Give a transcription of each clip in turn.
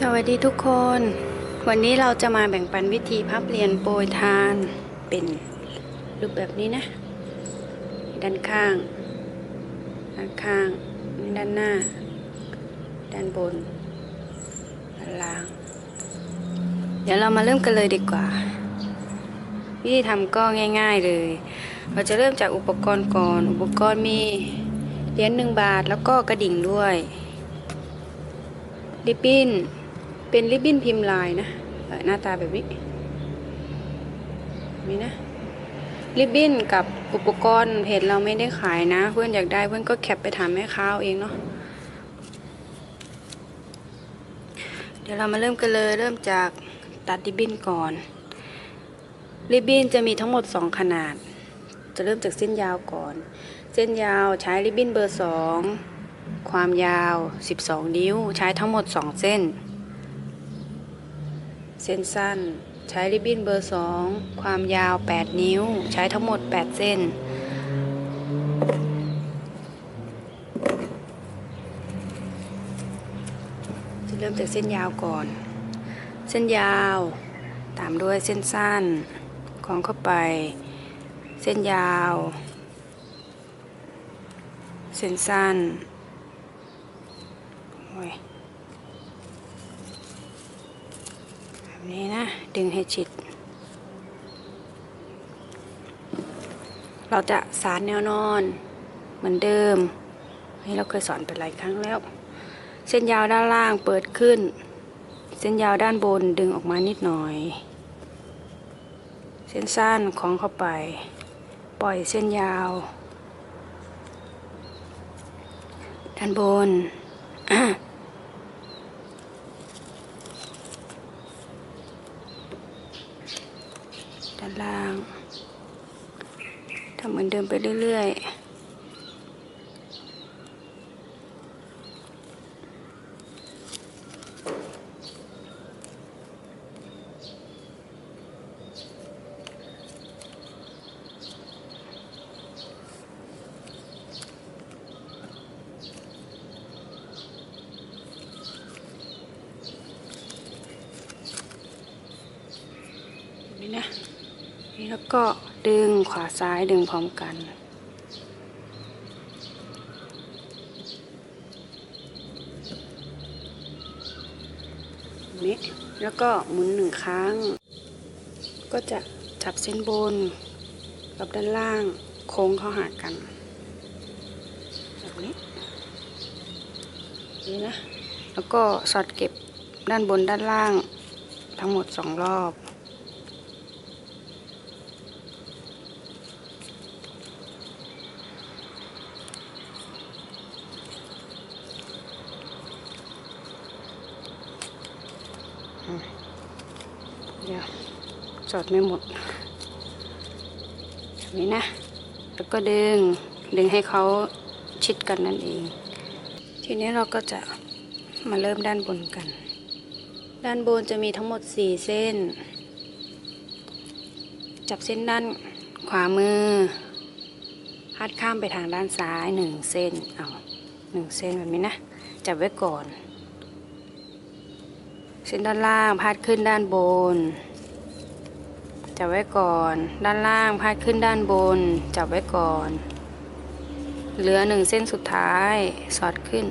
สวัสดีทุกคน วันนี้เราจะมาแบ่งปันวิธีพับเรียนโปรยทานเป็นรูปแบบนี้นะ ด้านข้าง ด้านข้าง ด้านหน้า ด้านบน ด้านล่าง เดี๋ยวเรามาเริ่มกันเลยดีกว่า วิธีทำก็ง่ายๆเลย เราจะเริ่มจากอุปกรณ์ก่อน อุปกรณ์มีเหรียญหนึ่งบาทแล้วก็กระดิ่งด้วย ริบบิ้น เป็นริบบิ้นพิมพ์ลายนะหน้าตาแบบนี้นี่นะริบบิ้นกับอุปกรณ์เพจเราไม่ได้ขายนะ เพื่อนอยากได้เพื่อนก็แคปไปถามแม่ค้าเอาเองเนาะเดี๋ยวเรามาเริ่มกันเลยเริ่มจากตัดริบบิ้นก่อนริบบิ้นจะมีทั้งหมด 2 ขนาด จะเริ่มจากเส้นยาวก่อน เส้นยาวใช้ริบบิ้นเบอร์ 2 ความยาว 12 นิ้ว ใช้ทั้งหมด 2 เส้น เส้นสั้น ใช้ริบบิ้นเบอร์ 2 ความยาว 8 นิ้ว ใช้ทั้งหมด 8 เส้น จะเริ่มจากเส้นยาวก่อน เส้นยาว ตามด้วยเส้นสั้นคล้องเข้าไป เส้นยาว เส้นสั้นโอ้ยแบบ นี้นะ ดึงให้ชิด เราจะสารแนวนอนเหมือนเดิมนี่เราเคยสอนไปหลายครั้งแล้ว เส้นยาวด้านล่างเปิดขึ้น เส้นยาวด้านบนดึงออกมานิดหน่อย เส้นสั้นคล้องเข้าไป ปล่อยเส้นยาว ด้านบน ด้าน ล่างทำเหมือนเดิมไปเรื่อยๆนี่นะ แล้วก็ดึงขวาซ้ายดึงพร้อมกัน นี่แล้วก็หมุนหนึ่งครั้ง ก็จะจับเส้นบน กับด้านล่างโค้งเข้าหากันแบบนี้นี่นะ แล้วก็สอดเก็บด้านบนด้านล่างทั้งหมดสองรอบ เดี๋ยวจอดไม่หมดแบบนี้นะ แล้วก็ดึง ดึงให้เขาชิดกันนั่นเอง ทีนี้เราก็จะมาเริ่มด้านบนกัน ด้านบนจะมีทั้งหมด 4 เส้น จับเส้นด้านขวามือพัดข้ามไปทางด้านซ้ายหนึ่งเส้น เอาหนึ่งเส้นแบบนี้นะ จับไว้ก่อน เส้นด้านล่างพาดขึ้นด้านบน จับไว้ก่อน ด้านล่างพาดขึ้นด้านบน จับไว้ก่อน เหลือหนึ่งเส้นสุดท้าย สอดขึ้น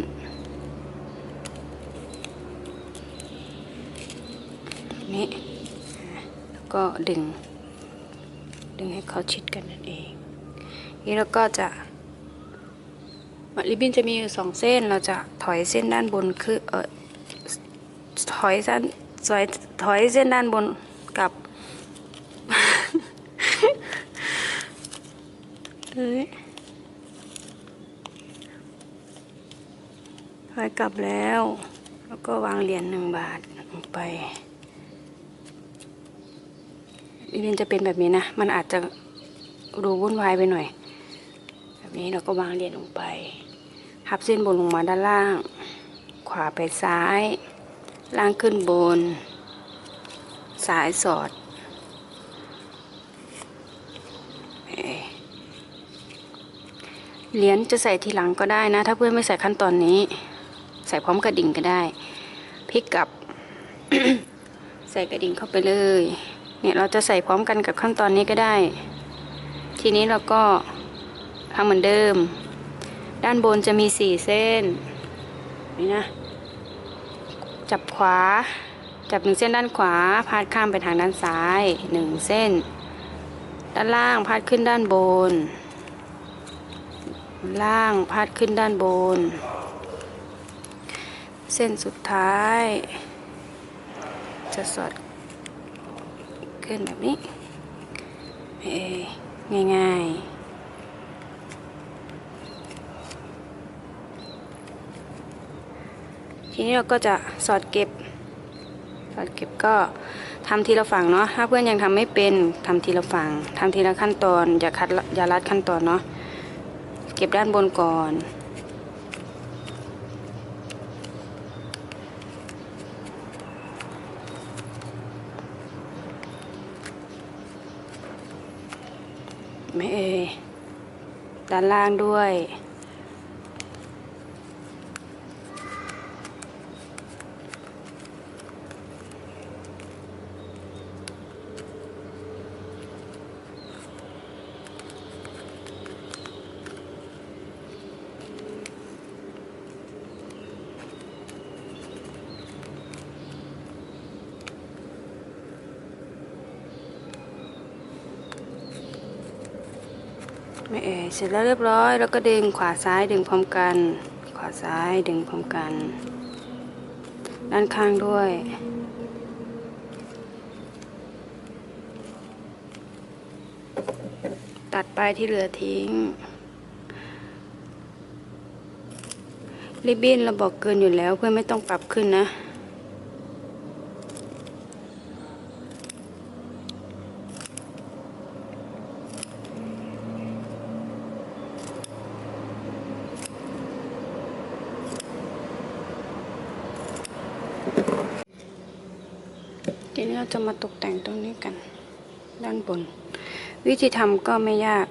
นี่ แล้วก็ดึง ดึงให้เขาชิดกันนั่นเอง นี่เราก็จะริบบิ้นจะมีอยู่สองเส้น เราจะถอยเส้นด้านบนคือเออ อยเส้นถอยถอยเส้นด้านบนกลับเอ้ยถอยกลับแล้ว แล้วก็วางเหรียญหนึ่งบาทลงไปอีเวนจะเป็นแบบนี้นะ มันอาจจะดูวุ่นวายไปหน่อย แบบนี้เราก็วางเหรียญลงไปพับเส้นบนลงมาด้านล่าง ขวาไปซ้าย ล่างขึ้นบน สายสอด เหรียญจะใส่ทีหลังก็ได้นะ ถ้าเพื่อนไม่ใส่ขั้นตอนนี้ ใส่พร้อมกระดิ่งก็ได้พลิกกลับ ใส่กระดิ่งเข้าไปเลย เนี่ยเราจะใส่พร้อมกันกับขั้นตอนนี้ก็ได้ ทีนี้เราก็ทำเหมือนเดิม ด้านบนจะมีสี่เส้น นี่นะ จับขวา จับหนึ่งเส้นด้านขวา พาดข้ามไปทางด้านซ้ายหนึ่งเส้น ด้านล่างพาดขึ้นด้านบน ล่างพาดขึ้นด้านบน เส้นสุดท้าย จะสอดขึ้นแบบนี้ง่ายๆ ทีนี้เราก็จะสอดเก็บ สอดเก็บก็ทำทีละฝั่งเนาะถ้าเพื่อนยังทำไม่เป็นทำทีละฝั่งทำทีละขั้นตอนอย่าคัดอย่าลัดขั้นตอนเนาะเก็บด้านบนก่อนไม่เอ่ยด้านล่างด้วย ไม่เอ่ยเสร็จแล้วเรียบร้อย แล้วก็ดึงขวาซ้ายดึงพร้อมกัน ขวาซ้ายดึงพร้อมกัน ด้านข้างด้วยตัดปลายที่เหลือทิ้ง ริบบิ้นเราบอกเกินอยู่แล้วเพื่อนไม่ต้องปรับขึ้นนะ นี้เราจะมาตกแต่งตรงนี้กัน ด้านบน วิธีทำก็ไม่ยาก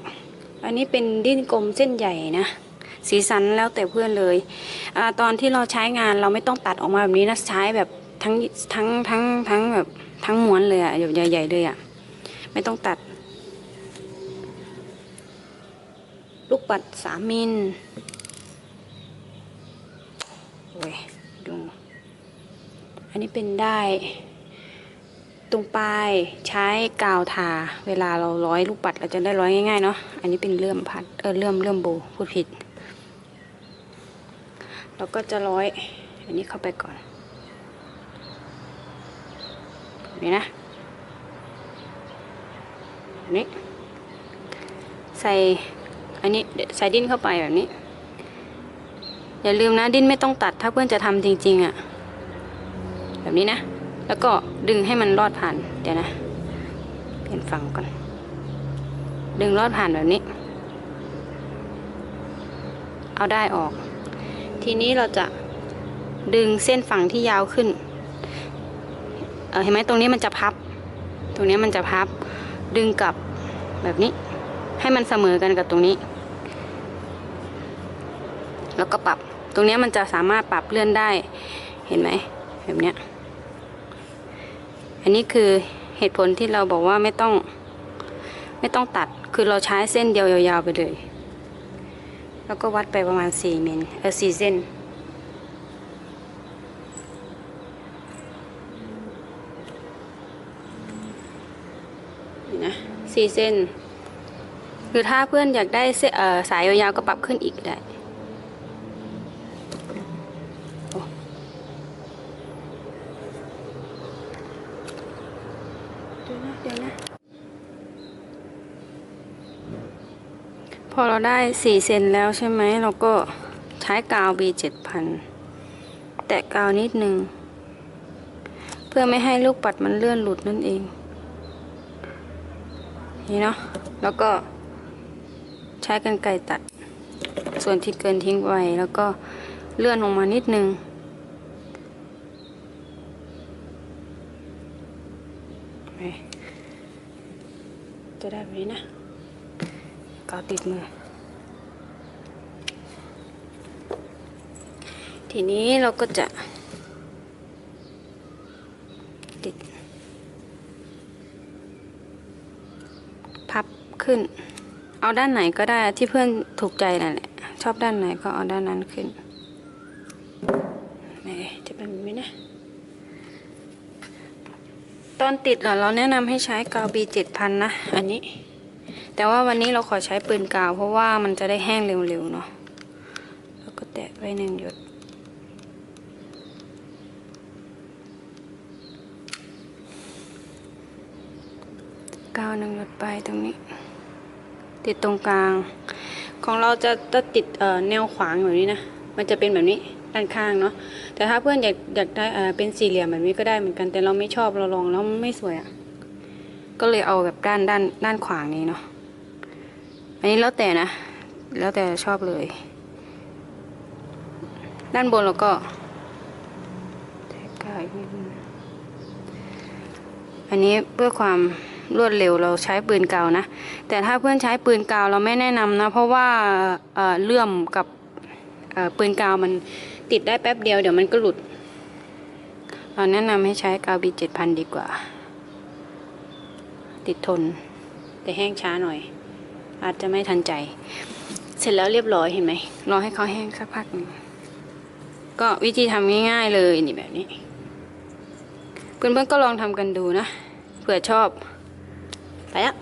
อันนี้เป็นดิ้นกลมเส้นใหญ่นะสีสันแล้วแต่เพื่อนเลยอตอนที่เราใช้งานเราไม่ต้องตัดออกมาแบบนี้นะใช้แบบทั้งทั้งทั้งทั้งแบบทั้งม้วนเลยอะใหญ่ๆเลยอะไม่ต้องตัด ลูกปัดสามมิลโอ้ยดูอันนี้เป็นได้ ตรงปลายใช้กาวทา เวลาเราร้อยลูกปัดเราจะได้ร้อยง่ายๆเนาะอันนี้เป็นเลื่อมพัดเออเลื่อมเลื่อมโบพูดผิดเราก็จะร้อย อันนี้เข้าไปก่อนแบบนี้นะนี้ใส่อันนี้ใส่ดิ้นเข้าไปแบบนี้ อย่าลืมนะดิ้นไม่ต้องตัดถ้าเพื่อนจะทำจริงๆอะ่ะ แบบนี้นะ แล้วก็ดึงให้มันรอดผ่าน เดี๋ยวนะ เปลี่ยนฝั่งก่อน ดึงรอดผ่านแบบนี้ เอาได้ออก ทีนี้เราจะดึงเส้นฝั่งที่ยาวขึ้นเเห็นไหมตรงนี้มันจะพับ ตรงนี้มันจะพับ ดึงกลับแบบนี้ ให้มันเสมอกันกับตรงนี้ แล้วก็ปรับ ตรงนี้มันจะสามารถปรับเลื่อนได้ เห็นไหมแบบเนี้ย อันนี้คือเหตุผลที่เราบอกว่าไม่ต้องไม่ต้องตัดคือเราใช้เส้นเดียวยาวๆไปเลย แล้วก็วัดไปประมาณสี่มิลเออสี่เส้น นี่นะสี่เส้น คือถ้าเพื่อนอยากได้เส้นเอ่อสายยาวๆก็ปรับขึ้นอีกได้โอ้เดี๋ยวนะเดี๋ยวนะ พ อเราได้สี่เซนแล้วใช่ไหม เราก็ใช้กาว B เจ็ดพันแตะกาวนิดนึง เพื่อไม่ให้ลูกปัดมันเลื่อนหลุดนั่นเอง นี่เนาะ แล้วก็ใช้กันไกรตัด ส่วนที่เกินทิ้งไว้ แล้วก็เลื่อนลงมานิดนึงจะได้แบบนี้นะ กาวติดมือ ทีนี้เราก็จะ ติด พับขึ้น เอาด้านไหนก็ได้ที่เพื่อนถูกใจนั่นแหละ ชอบด้านไหนก็เอาด้านนั้นขึ้นไหนจะเป็นแบบนี้นะตอนติดเรอเราแนะนำให้ใช้กาวบีเจ็ดพันนะ อันนี้ แต่ว่าวันนี้เราขอใช้ปืนกาว เพราะว่ามันจะได้แห้งเร็วๆเนาะแล้วก็แตะไว้หนึ่งหยดกาวหนึ่งหยดไปตรงนี้ ติดตรงกลาง ของเราจะจะติดแนวขวางแบบนี้นะ มันจะเป็นแบบนี้ด้านข้างเนาะแต่ถ้าเพื่อนอยากอยากได้เป็นสี่เหลี่ยมแบบนี้ก็ได้เหมือนกันแต่เราไม่ชอบเราลองแล้วไม่สวยอะ่ะก็เลยเอาแบบด้านด้านด้านขวางนี้เนาะ อันนี้แล้วแต่นะ แล้วแต่ชอบเลย ด้านบนเราก็แทกาวอีกนิดนึงอันนี้เพื่อความรวดเร็วเราใช้ปืนกาวนะ แต่ถ้าเพื่อนใช้ปืนกาวเราไม่แนะนำนะ เพราะว่าเเลื่อมกับปืนกาวมันติดได้แป๊บเดียวเดี๋ยวมันก็หลุด เราแนะนำให้ใช้กาวบีเจ็ดพันดีกว่า ติดทน แต่แห้งช้าหน่อย อาจจะไม่ทันใจ เสร็จแล้วเรียบร้อยเห็นไหมรอให้เขาแห้งสักพักหนึ่งก็วิธีทำง่ายๆเลยนี่แบบนี้เพื่อนๆก็ลองทำกันดูนะเผื่อชอบ ไปละ